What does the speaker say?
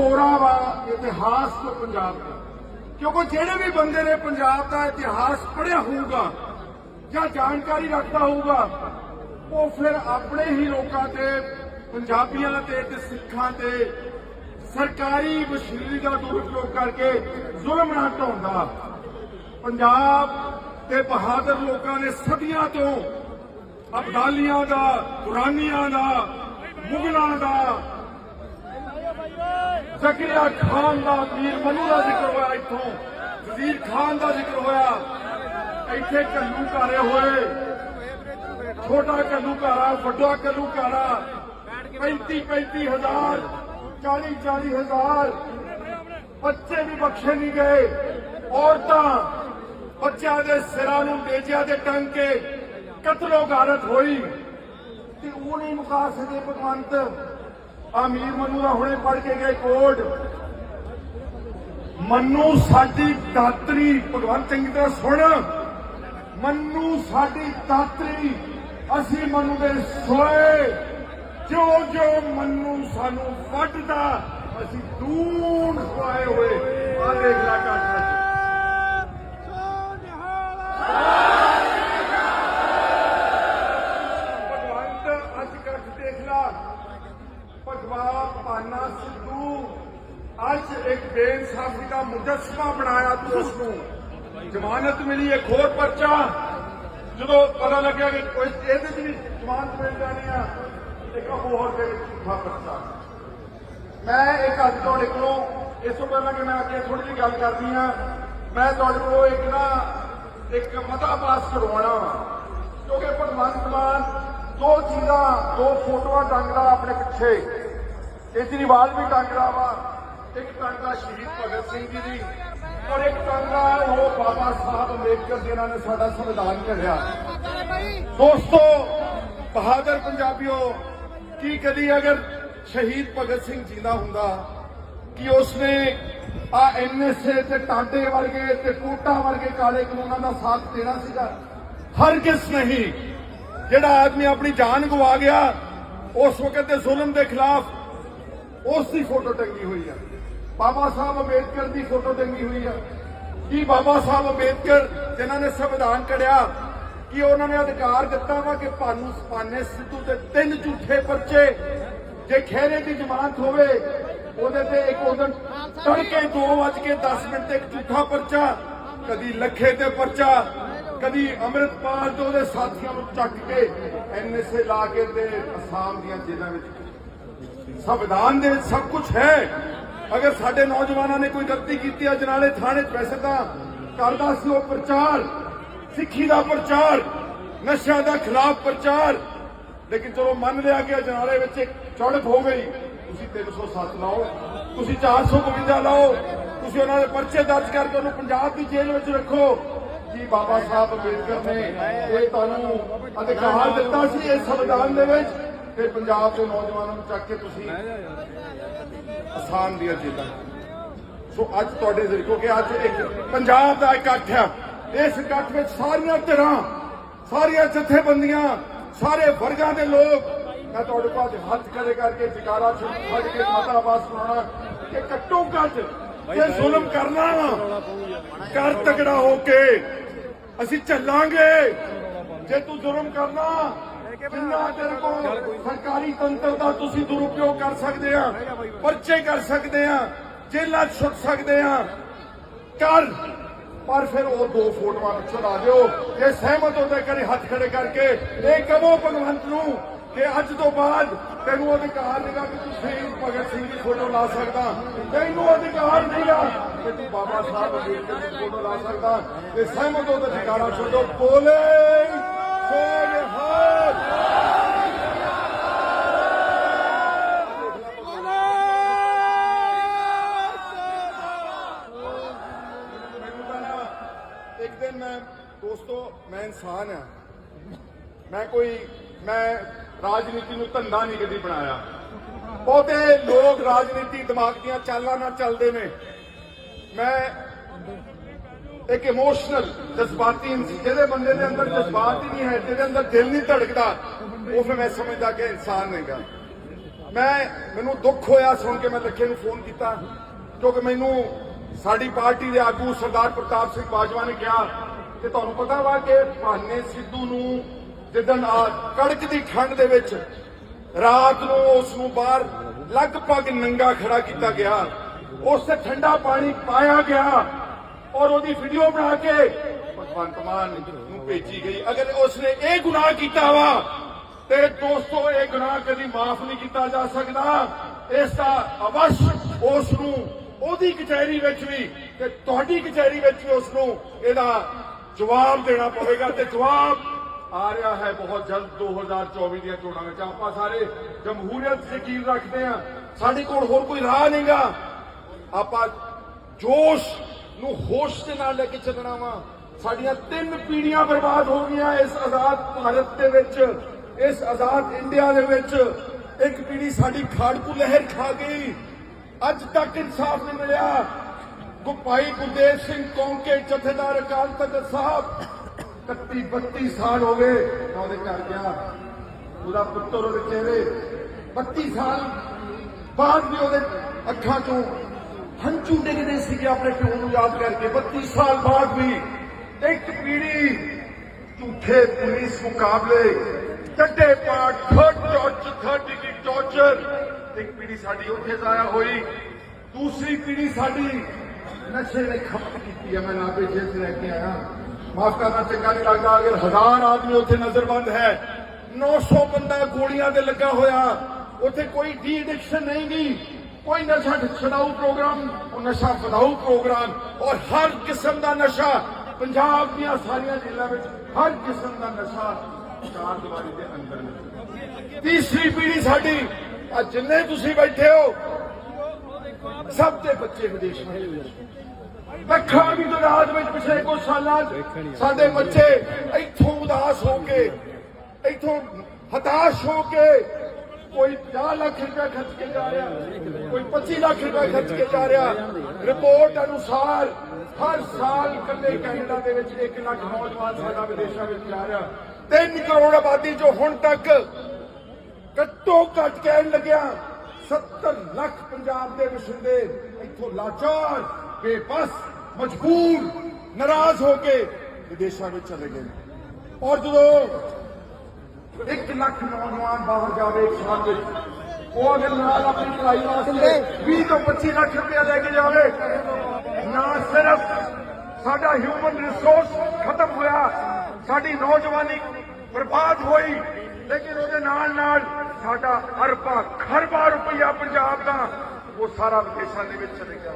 ਕੋਰਾ ਵਾ ਇਤਿਹਾਸ ਤੋਂ ਪੰਜਾਬ ਦਾ। ਕਿਉਂਕਿ ਜਿਹੜੇ ਵੀ ਬੰਦੇ ਨੇ ਪੰਜਾਬ ਦਾ ਇਤਿਹਾਸ ਪੜਿਆ ਹੋਊਗਾ ਜਾਂ ਜਾਣਕਾਰੀ ਰੱਖਦਾ ਹੋਊਗਾ, ਉਹ ਫਿਰ ਆਪਣੇ ਹੀ ਲੋਕਾਂ ਤੇ, ਪੰਜਾਬੀਆਂ ਤੇ ਤੇ ਸਿੱਖਾਂ ਤੇ ਸਰਕਾਰੀ ਮਸ਼ੀਨਰੀ ਦਾ ਦੁਰਉਪਯੋਗ ਕਰਕੇ ਜ਼ੁਲਮ ਨਾ ਢਾਉਂਦਾ ਪੰਜਾਬ ਦੇ ਬਹਾਦਰ ਲੋਕਾਂ ਨੇ ਸਦੀਆਂ ਤੋਂ ਅਬਦਾਲੀਆਂ ਦਾ ਦੁਰਾਨੀਆਂ ਦਾ, ਮੁਗਲਾਂ ਦਾ ਜ਼ਕਰੀਆ ਖਾਨ ਦਾ ਵੀਰ ਮਨੂ ਦਾ ਜ਼ਿਕਰ ਹੋਇਆ ਇੱਥੋਂ। ਵਜ਼ੀਰ ਖਾਨ ਦਾ ਜ਼ਿਕਰ ਹੋਇਆ। ਇੱਥੇ ਕੱਲੂ ਕਾਰੇ ਹੋਏ। ਛੋਟਾ ਕੱਲੂ ਕਾਰਾ ਵੱਡਾ ਕੱਲੂ ਕਾਰਾ 35 35 ਹਜ਼ਾਰ 40 40 ਹਜ਼ਾਰ। ਬੱਚੇ ਵੀ ਬਖਸ਼ੇ ਨਹੀਂ ਗਏ। ਔਰਤਾਂ ਬੱਚਿਆਂ ਦੇ ਸਿਰਾਂ ਨੂੰ ਡੇਜਿਆਂ ਦੇ ਟੰਗ ਕੇ ਕਤਲੋ ਗਾਰਤ ਹੋਈ। ਤੇ ਉਹ ਨਹੀਂ ਮੁਕਾ ਸਕੇ ਭਗਵੰਤ। ਅਮੀਰ ਮਨੂ ਦਾ ਹੁਣੇ ਪੜ ਕੇ ਗਏ ਕੋਡ। ਮੰਨੂ ਸਾਡੀ ਦਾਤਰੀ, ਭਗਵੰਤ ਚੰਗੀ ਤਰ੍ਹਾਂ ਸੁਣ। ਮੰਨੂ ਸਾਡੀ ਦਾਤਰੀ, ਅਸੀਂ ਮੰਨੂ ਦੇ ਸੋਏ ਜੋ ਜੋ ਮੰਨੂ ਸਾਨੂੰ ਵੱਢਦਾ, ਅਸੀਂ ਦੂਣ ਖਵਾਏ ਹੋਏ। ਆ ਦੇਖ ਲੈ ਕੱਟ ਭਗਵੰਤ ਅੱਜ ਕੱਟ ਦੇਖ ਲਾ ਭਗਵਾ ਪਾਨਾ ਸਿੱਧੂ ਅੱਜ ਇੱਕ ਬੇਇਨਸਾਫੀ ਦਾ ਮੁਜੱਸਮਾ ਬਣਾਇਆ ਤੂੰ ਉਸ ਨੂੰ। ਜ਼ਮਾਨਤ ਮਿਲੀ ਇੱਕ ਹੋਰ ਪਰਚਾ। ਜਦੋਂ ਪਤਾ ਲੱਗਿਆ ਕਿ ਕੋਈ ਇਹਦੇ 'ਚ ਵੀ ਜ਼ਮਾਨਤ ਮਿਲ ਜਾਣੀ ਆ, ਇੱਕ ਹੋਰ ਦੇ ਵਿੱਚ ਝੂਠਾ ਪਰਚਾ। ਮੈਂ ਇੱਕ ਅੱਜ ਤੁਹਾਡੇ ਕੋਲੋਂ ਇਸ ਤੋਂ ਪਹਿਲਾਂ ਕਿ ਮੈਂ ਅੱਗੇ ਥੋੜੀ ਜਿਹੀ ਗੱਲ ਕਰਦੀ ਆ ਮੈਂ ਤੁਹਾਡੇ ਕੋਲੋਂ ਇੱਕ ਨਾ, ਇੱਕ ਮਤਾ ਪਾਸ ਕਰਵਾਉਣਾ ਕਿਉਂਕਿ ਭਗਵੰਤ ਮਾਨ ਦੋ ਚੀਜ਼ਾਂ, ਦੋ ਫੋਟੋਆਂ ਟੰਗਦਾ ਆਪਣੇ ਪਿੱਛੇ। ਕੇਜਰੀਵਾਲ ਵੀ ਟੰਗਦਾ ਵਾ ਇੱਕ ਟੰਗਦਾ ਸ਼ਹੀਦ ਭਗਤ ਸਿੰਘ ਜੀ ਦੀ ਔਰ ਇੱਕ ਟੰਗਦਾ ਉਹ ਬਾਬਾ ਸਾਹਿਬ ਅੰਬੇਦਕਰ ਜਿਨ੍ਹਾਂ ਨੇ ਸਾਡਾ ਸੰਵਿਧਾਨ ਘੜਿਆ ਦੋਸਤੋ, ਬਹਾਦਰ ਪੰਜਾਬੀਓ, ਕੀ ਕਦੀ ਅਗਰ ਸ਼ਹੀਦ ਭਗਤ ਸਿੰਘ ਜਿੰਦਾ ਹੁੰਦਾ ਕਿ ਉਸਨੇ ਆ ਐਨਐਸਏ ਤੇ ਟਾਂਡੇ ਵਰਗੇ ਤੇ ਕੋਟਾ ਵਰਗੇ ਕਾਲੇ ਕਾਨੂੰਨਾਂ ਦਾ ਸਾਥ ਦੇਣਾ ਸੀਗਾ? ਹਰ ਕਿਸ ਨਹੀਂ। ਜਿਹੜਾ ਆਦਮੀ ਆਪਣੀ ਜਾਨ ਗਵਾ ਗਿਆ, ਉਸ ਵਕਤ ਦੇ ਜ਼ੁਲਮ ਦੇ ਖਿਲਾਫ ਉਸ ਦੀ ਫੋਟੋ ਟੰਗੀ ਹੋਈ ਆ। ਬਾਬਾ ਸਾਹਿਬ ਅੰਬੇਦਕਰ ਦੀ ਫੋਟੋ ਟੰਗੀ ਹੋਈ ਆ। ਕੀ ਬਾਬਾ ਸਾਹਿਬ ਅੰਬੇਦਕਰ, ਜਿਨ੍ਹਾਂ ਨੇ ਸੰਵਿਧਾਨ ਕੜਿਆ ਕਿ ਉਹਨਾਂ ਨੇ ਅਧਿਕਾਰ ਦਿੱਤਾ ਵਾ ਕਿ ਭਾਨੂ ਸਪਾਨੇ ਸਿੱਧੂ ਤੇ ਤਿੰਨ ਝੂਠੇ ਪਰਚੇ ਜੇ ਖਹਿਰੇ ਦੀ ਜ਼ਮਾਨਤ ਹੋਵੇ, ਉਹਦੇ ਤੇ ਇੱਕ ਉਦੋਂ ਤੜਕੇ 2:10 ਮਿੰਟ ਤੇ ਇੱਕ ਝੂਠਾ ਪਰਚਾ, ਕਦੀ ਲੱਖੇ ਤੇ ਪਰਚਾ, ਕਦੀ ਅੰਮ੍ਰਿਤਪਾਲ ਤੇ ਉਹਦੇ ਸਾਥੀਆਂ ਨੂੰ ਚੱਕ ਕੇ ਐਨਐਸਏ ਲਾ ਕੇ ਤੇ ਅਸਾਮ ਦੀਆਂ ਜੇਲ੍ਹਾਂ ਵਿੱਚ। ਸੰਵਿਧਾਨ ਦੇ ਵਿੱਚ ਸਭ ਕੁਝ ਹੈ। ਅਗਰ ਸਾਡੇ ਨੌਜਵਾਨਾਂ ਨੇ ਕੋਈ ਗਲਤੀ ਕੀਤੀ ਅਜਨਾਲੇ ਥਾਣੇ 'ਚ ਵੈਸੇ ਤਾਂ ਕਰਦਾ ਸੀ ਉਹ ਪ੍ਰਚਾਰ, ਸਿੱਖੀ ਦਾ ਪ੍ਰਚਾਰ, ਨਸ਼ਿਆਂ ਦਾ ਖਿਲਾਫ ਪ੍ਰਚਾਰ। ਲੇਕਿਨ ਚਲੋ ਮੰਨ ਲਿਆ ਕਿ ਅਜਨਾਲੇ ਵਿੱਚ ਇੱਕ ਝੜਪ ਹੋ ਗਈ। ਤੁਸੀਂ 307 ਲਾਓ, ਤੁਸੀਂ 452 ਲਾਓ, ਤੁਸੀਂ ਉਹਨਾਂ ਦੇ ਪਰਚੇ ਦਰਜ ਕਰਕੇ ਉਹਨੂੰ ਪੰਜਾਬ ਦੀ ਜੇਲ੍ਹ ਵਿੱਚ ਰੱਖੋ। ਕੀ ਬਾਬਾ ਸਾਹਿਬ ਅੰਬੇਦਕਰ ਨੇ ਇਹ ਤੁਹਾਨੂੰ ਅਧਿਕਾਰ ਦਿੱਤਾ ਸੀ ਇਸ ਸੰਵਿਧਾਨ ਦੇ ਵਿੱਚ? ਤੇ ਪੰਜਾਬ ਦੇ ਨੌਜਵਾਨਾਂ ਨੂੰ ਚੱਕ ਕੇ ਤੁਸੀਂ ਆਸਾਨ ਦੀਆਂ ਜੇਲਾਂ ਸੋ ਅੱਜ ਤੁਹਾਡੇ ਜ਼ਰੀਏ ਕਿਉਂਕਿ ਅੱਜ ਇੱਕ ਪੰਜਾਬ ਦਾ ਇਕੱਠ ਹੈ ਇਸ ਇਕੱਠ ਵਿੱਚ ਸਾਰੀਆਂ ਧਿਰਾਂ ਸਾਰੀਆਂ ਜਥੇਬੰਦੀਆਂ ਸਾਰੇ ਵਰਗਾਂ ਦੇ ਲੋਕ ਮੈਂ ਤੁਹਾਡੇ ਕੋਲ ਹੱਥ ਖੜੇ ਕਰਕੇ ਜਕਾਰਾ ਛੱਡ ਕੇ ਮਤਾ ਪਾਸ ਕਰਾਉਣਾ ਕਿ ਘੱਟੋ ਘੱਟ ਜੇ ਜ਼ੁਲਮ ਕਰਨਾ ਕਰ ਤਕੜਾ ਹੋ ਕੇ ਅਸੀਂ ਚੱਲਾਂਗੇ ਜੇ ਤੂੰ ਜ਼ੁਲਮ ਕਰਨਾ ਜਿੰਨਾ ਤੇਰੇ ਕੋਲ ਸਰਕਾਰੀ ਤੰਤਰ ਦਾ ਤੁਸੀਂ ਦੁਰਉਪਯੋਗ ਕਰ ਸਕਦੇ ਆ, ਪਰਚੇ ਕਰ ਸਕਦੇ ਆ, ਜੇਲ੍ਹਾਂ 'ਚ ਸੁੱਟ ਸਕਦੇ ਆ, ਕਰ। ਪਰ ਫਿਰ ਉਹ ਦੋ ਫੋਟੋਆਂ ਪਿੱਛੇ ਲਾ ਦਿਓ, ਜੇ ਸਹਿਮਤ ਹੋ ਤੇ ਕਰੇ ਹੱਥ ਖੜੇ ਕਰਕੇ ਇਹ ਕਹੋ ਭਗਵੰਤ ਨੂੰ ਕਿ ਅੱਜ ਤੋਂ ਬਾਅਦ ਤੈਨੂੰ ਅਧਿਕਾਰ ਨਹੀਂਗਾ ਕਿ ਤੂੰ ਸ਼ਹੀਦ ਭਗਤ ਸਿੰਘ ਦੀ ਫੋਟੋ ਲਾ ਸਕਦਾ। ਤੈਨੂੰ ਅਧਿਕਾਰ ਨਹੀਂਗਾ ਕਿ ਤੂੰ ਬਾਬਾ ਸਾਹਿਬ ਅੰਬੇਦਕਰ ਦੀ ਫੋਟੋ ਲਾ ਸਕਦਾ। ਤੇ ਸਹਿਮਤ ਹੋ ਤੇ ਠਿਕਾਣਾ ਛੱਡੋ। ਬੋਲੇ! ਇੱਕ ਦਿਨ ਮੈਂ ਦੋਸਤੋ ਮੈਂ ਇਨਸਾਨ ਆ ਮੈਂ ਕੋਈ ਮੈਂ ਰਾਜਨੀਤੀ ਨੂੰ ਧੰਦਾ ਨਹੀਂ ਕਦੀ ਬਣਾਇਆ ਬਹੁਤੇ ਲੋਕ ਰਾਜਨੀਤੀ ਦਿਮਾਗ ਦੀਆਂ ਚਾਲਾਂ ਨਾਲ ਚੱਲਦੇ ਨੇ ਮੈਂ ਇੱਕ ਇਮੋਸ਼ਨਲ ਜਜ਼ਬਾਤੀ ਇਨਸ- ਜਿਹਦੇ ਬੰਦੇ ਦੇ ਅੰਦਰ ਜਜ਼ਬਾਤ ਹੀ ਨਹੀਂ ਹੈ, ਜਿਹਦੇ ਅੰਦਰ ਦਿਲ ਨਹੀਂ ਧੜਕਦਾ, ਉਹ ਫਿਰ ਮੈਂ ਸਮਝਦਾ ਕਿ ਇਨਸਾਨ ਨਹੀਂਗਾ ਮੈਂ ਮੈਨੂੰ ਦੁੱਖ ਹੋਇਆ ਸੁਣ ਕੇ ਮੈਂ ਲੱਖੇ ਨੂੰ ਫੋਨ ਕੀਤਾ, ਕਿਉਂਕਿ ਮੈਨੂੰ ਸਾਡੀ ਪਾਰਟੀ ਦੇ ਆਗੂ ਸਰਦਾਰ ਪ੍ਰਤਾਪ ਸਿੰਘ ਬਾਜਵਾ ਨੇ ਕਿਹਾ ਕਿ ਤੁਹਾਨੂੰ ਪਤਾ ਵਾ ਕਿ ਭਾਨੇ ਸਿੱਧੂ ਨੂੰ ਜਿੱਦਣ ਆ ਕੜਕ ਦੀ ਠੰਡ ਦੇ ਵਿੱਚ ਰਾਤ ਨੂੰ ਉਸ ਨੂੰ ਬਾਹਰ ਲਗਭਗ ਨੰਗਾ ਖੜਾ ਕੀਤਾ ਗਿਆ ਉਸ ਤੇ ਠੰਡਾ ਪਾਣੀ ਪਾਇਆ ਗਿਆ ਔਰ ਉਹਦੀ ਵੀਡੀਓ ਬਣਾ ਕੇ ਭਗਵੰਤ ਮਾਨ ਨੂੰ ਭੇਜੀ ਗਈ। ਅਗਰ ਉਸਨੇ ਇਹ ਗੁਨਾਹ ਕੀਤਾ ਵਾ, ਤੇ ਦੋਸਤੋ, ਇਹ ਗੁਨਾਹ ਕਦੀ ਮਾਫ ਨਹੀਂ ਕੀਤਾ ਜਾ ਸਕਦਾ। ਇਸ ਦਾ ਅਵਸ਼ ਉਸ ਨੂੰ, ਉਹਦੀ ਕਚਹਿਰੀ ਵਿੱਚ ਵੀ ਤੇ ਤੁਹਾਡੀ ਕਚਹਿਰੀ ਵਿੱਚ ਵੀ ਉਸ ਨੂੰ ਇਹਦਾ ਜਵਾਬ ਦੇਣਾ ਪਵੇਗਾ। ਤੇ ਜਵਾਬ ਆ ਰਿਹਾ ਹੈ ਬਹੁਤ ਜਲਦ 2024 ਦੀਆਂ ਚੋਣਾਂ ਵਿੱਚ। ਆਪਾਂ ਸਾਰੇ ਜਮਹੂਰੀਅਤ ਯਕੀਨ ਰੱਖਦੇ ਹਾਂ। ਸਾਡੇ ਕੋਲ ਹੋਰ ਕੋਈ ਰਾਹ ਨਹੀਂਗਾ। ਆਪਾਂ ਜੋਸ਼ ਨੂੰ ਹੋਸ਼ ਦੇ ਨਾਲ ਲੈ ਕੇ ਚੱਲਣਾ ਵਾ। ਸਾਡੀਆਂ ਤਿੰਨ ਪੀੜ੍ਹੀਆਂ ਬਰਬਾਦ ਹੋ ਗਈਆਂ ਇਸ ਆਜ਼ਾਦ ਭਾਰਤ ਦੇ ਵਿੱਚ। ਇਸ ਆਜ਼ਾਦ ਇੰਡੀਆ ਦੇ ਵਿੱਚ ਇੱਕ ਪੀੜ੍ਹੀ ਸਾਡੀ ਖਾੜਕੂ ਲਹਿਰ ਖਾ ਗਈ। ਅੱਜ ਤੱਕ ਇਨਸਾਫ ਨਹੀਂ ਮਿਲਿਆ। ਗੁਪਾਈ ਗੁਰਦੇਵ ਸਿੰਘ ਕੌਂਕੇ, ਜਥੇਦਾਰ ਅਕਾਲ ਤਖਤ ਸਾਹਿਬ 31 32 ਸਾਲ ਹੋ ਗਏ ਮੈਂ ਉਹਦੇ ਘਰ ਗਿਆ। ਉਹਦਾ ਪੁੱਤਰ ਉਹਦੇ ਚਿਹਰੇ 32 ਸਾਲ ਬਾਅਦ ਵੀ ਉਹਦੇ ਅੱਖਾਂ ਤੋਂ ਹੰਝੂ ਸੀਗੇ ਆਪਣੇ ਪਿਓ ਨੂੰ ਯਾਦ ਕਰਕੇ 32 ਸਾਲ ਬਾਅਦ ਵੀ ਇੱਕ ਪੀੜ੍ਹੀ ਝੂਠੇ ਪੁਲਿਸ ਮੁਕਾਬਲੇ ਟੱਡੇ ਪਾਟ third torture third degree torture ਇੱਕ ਪੀੜ੍ਹੀ ਸਾਡੀ ਉੱਥੇ ਜ਼ਾਇਆ ਹੋਈ, ਦੂਸਰੀ ਪੀੜ੍ਹੀ ਸਾਡੀ ਨਸ਼ੇ ਨੇ ਖਪਤ ਕੀਤੀ ਹੈ, ਮੈਂ ਨਾਭੇ ਜੇਲ੍ਹ 'ਚ ਕੇ ਆਇਆ। ਮਾਫ ਕਰਨਾ ਚੰਗਾ ਨਹੀਂ ਲੱਗਦਾ, ਅਗਰ ਹਜ਼ਾਰ ਆਦਮੀ ਉੱਥੇ ਨਜ਼ਰਬੰਦ ਹੈ 900 ਬੰਦਾ ਗੋਲੀਆਂ ਤੇ ਲੱਗਾ ਹੋਇਆ, ਉੱਥੇ ਕੋਈ ਡੀ ਐਡਿਕਸ਼ਨ ਨਹੀਂ ਗਈ। ਕੋਈ ਨਸ਼ਾ ਛਡਾਊ ਪ੍ਰੋਗਰਾਮ, ਉਹ ਨਸ਼ਾ ਵਧਾਊ ਪ੍ਰੋਗਰਾਮ, ਔਰ ਹਰ ਕਿਸਮ ਦਾ ਨਸ਼ਾ ਪੰਜਾਬ ਦੀਆਂ ਸਾਰੀਆਂ ਜ਼ਿਲ੍ਹਿਆਂ ਵਿੱਚ ਹਰ ਕਿਸਮ ਦਾ ਨਸ਼ਾ ਚਾਰ ਦੀਵਾਰੀ ਦੇ ਅੰਦਰ ਤੀਸਰੀ ਪੀੜ੍ਹੀ ਸਾਡੀ ਆ ਜਿੰਨੇ ਤੁਸੀਂ ਬੈਠੇ ਹੋ, ਸਭ ਦੇ ਬੱਚੇ ਵਿਦੇਸ਼ਾਂ ਦੇ ਵਿੱਚ ਲੱਖਾਂ ਦੀ ਤਾਦਾਦ ਵਿੱਚ ਪਿਛਲੇ ਕੁਝ ਸਾਲਾਂ 'ਚ ਸਾਡੇ ਬੱਚੇ ਇੱਥੋਂ ਉਦਾਸ ਹੋ ਕੇ, ਇੱਥੋਂ ਹਤਾਸ਼ ਹੋ ਕੇ ਕੋਈ 50 ਲੱਖ ਰੁਪਏ ਖਰਚ ਕੇ ਜਾ ਰਿਹਾ, ਕੋਈ 25 ਲੱਖ ਰੁਪਏ ਖਰਚ ਕੇ ਜਾ ਰਿਹਾ। ਰਿਪੋਰਟ ਅਨੁਸਾਰ ਹਰ ਸਾਲ ਇਕੱਲੇ ਕੈਨੇਡਾ ਦੇ ਵਿੱਚ 1 ਲੱਖ ਨੌਜਵਾਨ ਸਾਡਾ ਵਿਦੇਸ਼ਾਂ ਵਿੱਚ ਜਾ ਰਿਹਾ। 3 ਕਰੋੜ ਆਬਾਦੀ ਜੋ ਹੁਣ ਤੱਕ ਘੱਟੋ ਘੱਟ ਕਹਿਣ ਲੱਗਿਆ 70 ਲੱਖ ਪੰਜਾਬ ਦੇ ਵਸਿੰਦੇ ਇੱਥੋਂ ਲਾਚਾਰ, ਬੇਬਸ, ਮਜਬੂਰ, ਨਾਰਾਜ਼ ਹੋ ਕੇ ਵਿਦੇਸ਼ਾਂ ਵਿੱਚ ਚਲੇ ਗਏ ਔਰ ਜਦੋਂ 1 ਲੱਖ ਨੌਜਵਾਨ ਬਾਹਰ ਜਾਵੇ ਇੱਕ ਸਾਲ ਵਿੱਚ। ਉਹ ਅਗਰ ਨਾਲ ਆਪਣੀ ਪੜ੍ਹਾਈ ਵਾਸਤੇ 20 ਤੋਂ 25 ਲੱਖ ਰੁਪਏ ਲੈ ਕੇ ਜਾਵੇ ਨਾ ਸਿਰਫ ਸਾਡਾ ਹਿਊਮਨ ਰਿਸੋਰਸ ਖਤਮ ਹੋਇਆ ਸਾਡੀ ਨੌਜਵਾਨੀ ਬਰਬਾਦ ਹੋਈ ਲੇਕਿਨ ਉਹਦੇ ਨਾਲ ਨਾਲ ਸਾਡਾ ਅਰਬਾਂ ਖਰਬਾਂ ਰੁਪਈਆ ਪੰਜਾਬ ਦਾ ਉਹ ਸਾਰਾ ਵਿਦੇਸ਼ਾਂ ਦੇ ਵਿੱਚ ਚਲੇ ਗਿਆ।